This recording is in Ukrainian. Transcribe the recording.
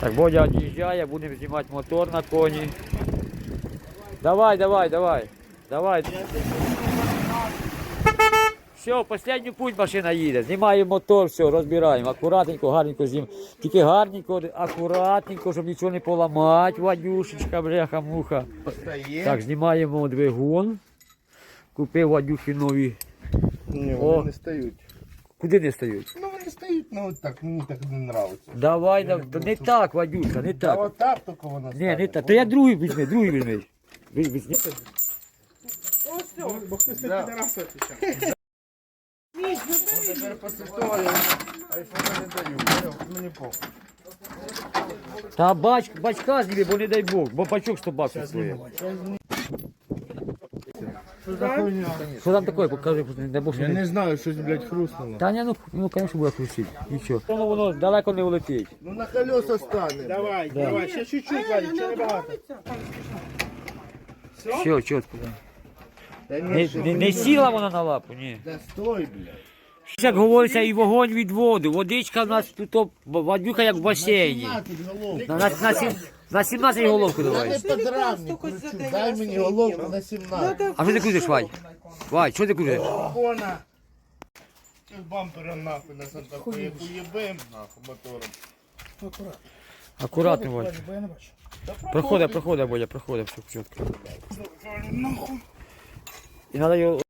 Так, Бодя від'їжджає, будемо знімати мотор на коні. Давай, давай, давай. Давай. Все, в останню путь машина їде. Знімаємо мотор, все, розбираємо. Акуратненько, гарненько знімаємо. Тільки гарненько, акуратненько, щоб нічого не поламати, Вадюшечка, бляха, муха. Так, знімаємо двигун. Купив Вадюші нові. Ні, О. вони не стають. Куди не стають? Ну вони стають, ну от так, мені так не нравиться. Давай, да, то не так, Вадюша, не Та так. от так тільки вона Ні, не так. То я другий візьми, другий візьми. Ви- візьми. Бо хтось да. підараса отвечав. Ну, тепер після того я айфона не даю. Мені похуй. Та бач, бачка зніми, бо не дай Бог, бо бачок 100 баксів стоїть. Що там таке, покажи, не Я не... знаю, щось, блядь, хрустнуло. Та ні, ну, ну, звісно, буде крутити. Нічого. Воно, воно далеко не улетить. Ну на колеса стане. Давай, Да. давай, ще чуть-чуть, Вадик, ще небагато. Все, чітко. Не, не, не сіла вона на лапу, ні. Да стой, блядь. Як говориться, і вогонь від воду. Водичка в нас тут, вадюка як в басейні. На, на, на, сім- на 17 головку давай. подрамник. Дай мені головку на 17. А що ти крутиш, Вадь? Вадь, що ти крутиш? Вона. Цих бампера нахуй на Санта-Фе нахуй мотором. Акуратно, Вадь. Бо я не бачу. Проходить, проходить, Бодя, проходить, все чітко. І треба його